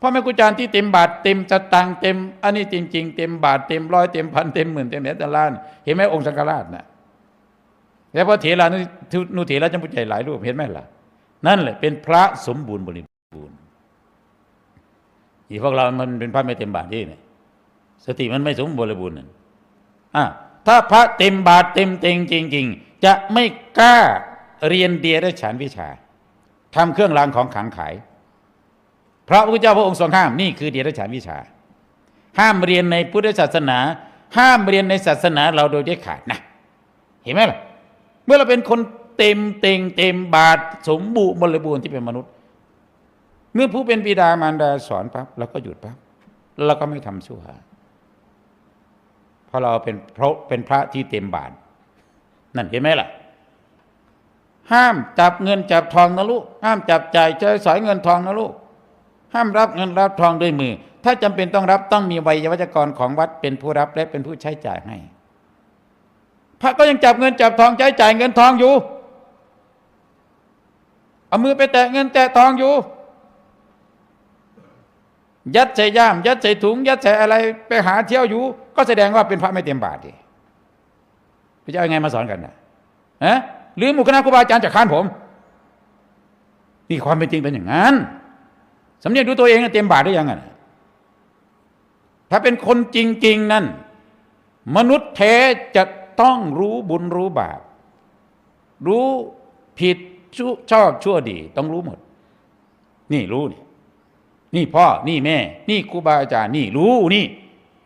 พ่อแม่ครูอาจารย์ที่เต็มบาทเต็มสตังค์เต็ม อันนี้จริง ๆ เต็มบาทเต็มร้อยเต็มพันเต็มหมื่นเต็มแสนเตล้าน เห็นไหมองค์สังฆราชน่ะแล้วพระเถระนุนุเถระจำพุทธใหญ่หลายรูปเห็นไหมล่ะ นั่นแหละเป็นพระสมบูรณ์บริบูรณ์อีพวกเรา มันเป็นพระไม่เต็มบาทที่เนี่ยสติมันไม่สมบูรณ์บริบูรณ์นั่นอะถ้าพระเต็มบาทเต็มเต็งจริง ๆ จะไม่กล้าเรียนเดียรฉานวิชาทำเครื่องรางของขลังขาย พระพุทธเจ้าพระองค์ทรงห้ามนี่คือเดียรฉานวิชา ห้ามเรียนในพุทธศาสนา ห้ามเรียนในศาสนาเราโดยเด็ดขาดนะเห็นไหมล่ะเมื่อเราเป็นคนเต็มเต็งเต็มบาทสมบูรณ์บริบูรณ์ที่เป็นมนุษย์ เมื่อผู้เป็นบิดามารดาสอนปั๊บเราก็หยุดปั๊บเราก็ไม่ทำชั่วเพราะเราเป็นเพราะเป็นพระที่เต็มบาทนั่นเห็นไหมล่ะ ห้ามจับเงินจับทองนะลูกห้ามจับจ่ายใช้สอยเงินทองนะลูก ห้ามรับเงินรับทองด้วยมือ ถ้าจำเป็นต้องรับต้องมีวัยวัจกรของวัดเป็นผู้รับและเป็นผู้ใช้จ่ายให้ พระก็ยังจับเงินจับทองใช้จ่ายเงินทองอยู่ เอามือไปแตะเงินแตะทองอยู่ ยัดใส่ย่าม ยัดใส่ถุง ยัดใส่อะไรไปหาเที่ยวอยู่ ก็แสดงว่าเป็นพระไม่เต็มบาทดิพระเจ้าไงมาสอนกันนะฮะหรือหมู่คณะครูบาอาจารย์จะค้านผม นี่ความเป็นจริงเป็นอย่างนั้น สำเนียกดูตัวเองนะเต็มบาทได้ยังไงถ้าเป็นคนจริง ๆ นั่น มนุษย์แท้จะต้องรู้บุญรู้บาป รู้ผิดชั่วชอบชั่วดี ต้องรู้หมด นี่รู้นี่นี่พ่อ นี่แม่ นี่ครูบาอาจารย์ นี่รู้นี่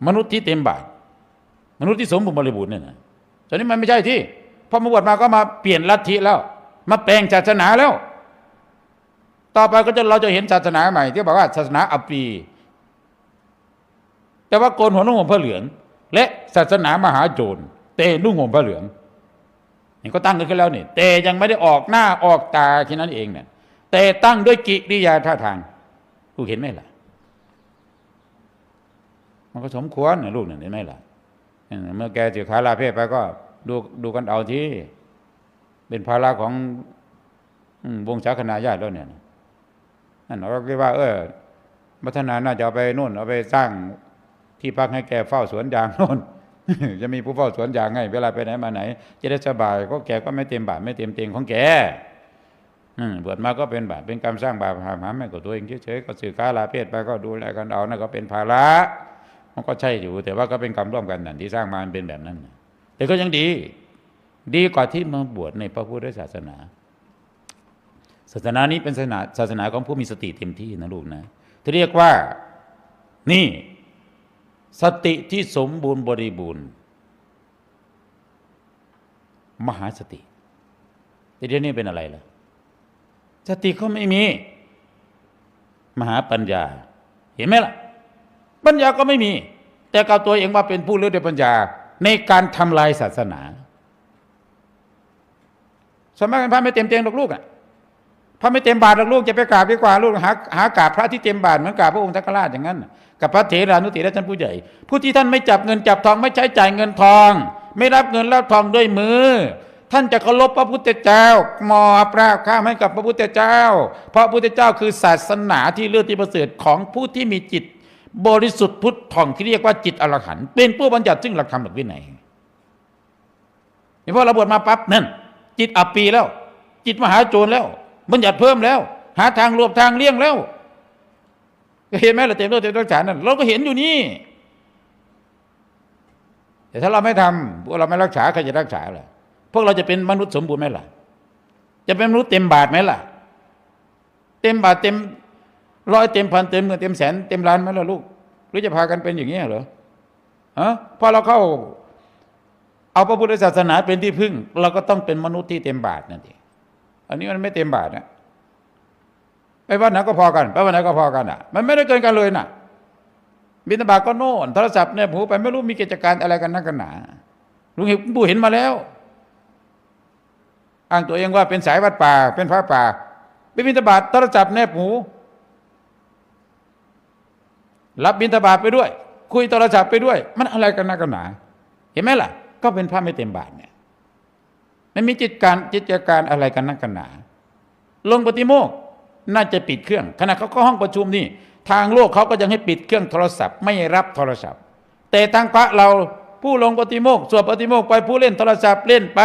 มนุษย์ที่เต็มบาท มนุษย์ที่สมบูรณ์บริบูรณ์เนี่ยนะตอนนี้มันไม่ใช่ที่พอมาบวชมาก็มาเปลี่ยนลัทธิแล้ว มาแปลงศาสนาแล้ว ต่อไปก็จะเราจะเห็นศาสนาใหม่ ที่บอกว่าศาสนาอัปปีแต่ว่าโกนหัวนุ่งห่มผ้าเหลือง และศาสนามหาโจรเตนุ่งห่มผ้าเหลืองนี่ก็ตั้งกันขึ้นแล้วนี่แต่ยังไม่ได้ออกหน้าออกตาแค่นั้นเองเนี่ยแต่ตั้งด้วยกิริยาท่าทางลูกเห็นไหมล่ะ มันก็สมควรนะลูกเนี่ยเห็นไหมล่ะเมื่อแกเสียขาลาเพศไปก็ดูดูกันเอาที่ เป็นภาระของวงศาคณาญาติแล้วเนี่ย เราก็คิดว่า เออพัฒนาน่าจะเอาไปนู่น เอาไปสร้างที่พักให้แกเฝ้าสวนยางโน่นจะมีผู้เฝ้าสวนยางให้เวลาไปไหนมาไหน จะได้สบายก็แกก็ไม่เต็มบาทไม่เต็มเตียงของแกอืมบวชมาก็เป็นบาปเป็นกรรมสร้างบาปหาหาไม่กับตัวเองเฉยๆก็สื่อค้าลาเพศไปก็ดูแลกันเอานั่นก็เป็นภาระมันก็ใช่อยู่ แต่ว่าก็เป็นกรรมร่วมกันนั่นที่สร้างมามันเป็นแบบนั้นแต่ก็ยังดี ดีกว่าที่มาบวชในพระพุทธศาสนา ศาสนานี้เป็นศาสนาศาสนาของผู้มีสติเต็มที่นะลูกนะที่เรียกว่านี่สติที่สมบูรณ์บริบูรณ์ มหาสติแต่เดี๋ยวนี้เป็นอะไรล่ะสติก็ไม่มี มหาปัญญา เห็นไหมล่ะ ปัญญาก็ไม่มี แต่กล่าวตัวเองว่าเป็นผู้เลือกด้วยปัญญา ในการทำลายศาสนาสมัยกันพระไม่เต็มเตียงหรอกลูกอะ พระไม่เต็มบาทหรอกลูกจะไปกราบดีกว่าลูกหาหากราบพระที่เต็มบาทเหมือนกราบพระองค์สังฆราชอย่างนั้น กับพระเถรานุเถระท่านผู้ใหญ่ ผู้ที่ท่านไม่จับเงินจับทองไม่ใช้จ่ายเงินทอง ไม่รับเงินรับทองด้วยมือ ท่านจะเคารพพระพุทธเจ้ามอบราบข้ามให้กับพระพุทธเจ้า เพราะพระพุทธเจ้าคือศาสนาที่เลือดที่ประเสริฐของผู้ที่มีจิต บริสุทธิ์พุทธผ่องที่เรียกว่าจิตอรหันต์เป็นผู้บัญญัติซึ่งหลักธรรมหลักวินัยเห็นพอเราบวชมาปั๊บนั่นจิตอับปีแล้ว จิตมหาโจรแล้ว บัญญัติเพิ่มแล้ว หาทางรวบทางเลี่ยงแล้วก็เห็นไหมล่ะเต็มตัวเต็มตัวฉานนั่นเราก็เห็นอยู่นี่ แต่ถ้าเราไม่ทำพวกเราไม่รักษาใครจะรักษาล่ะพวกเราจะเป็นมนุษย์สมบูรณ์ไหมล่ะ จะเป็นมนุษย์เต็มบาทไหมล่ะ เต็มบาทเต็มร้อยเต็มพันเต็มเงินเต็มแสนเต็มล้านไหมล่ะลูก หรือจะพากันเป็นอย่างนี้เหรอฮะพอเราเข้า เอาพระพุทธศาสนาเป็นที่พึ่ง เราก็ต้องเป็นมนุษย์ที่เต็มบาทนั่นเอง อันนี้มันไม่เต็มบาทนะไปวัดไหนก็พอกัน ไปวัดไหนก็พอกันอะ มันไม่ได้เกินกันเลยน่ะบิณฑบาตก็โน่นโทรศัพท์เนี่ยหูไปไม่รู้มีกิจการอะไรกันนักกันหนาลุงเห็นปู่เห็นมาแล้วอ้างตัวเองว่าเป็นสายวัดป่า เป็นพระป่าไปบิณฑบาตโทรศัพท์แนบหูรับบิณฑบาตไปด้วย คุยโทรศัพท์ไปด้วย มันอะไรกันนักกันหนา เห็นไหมล่ะ ก็เป็นพระไม่เต็มบาทเนี่ย ไม่มีจิตการจิตการอะไรกันนักกันหนา ลงปฏิโมกข์น่าจะปิดเครื่อง ขณะเขาเข้าห้องประชุมนี่ ทางโลกเขาก็ยังให้ปิดเครื่องโทรศัพท์ ไม่รับโทรศัพท์ แต่ทางพระเราผู้ลงปฏิโมกข์สวดปฏิโมกข์ไปผู้เล่นโทรศัพท์เล่นไป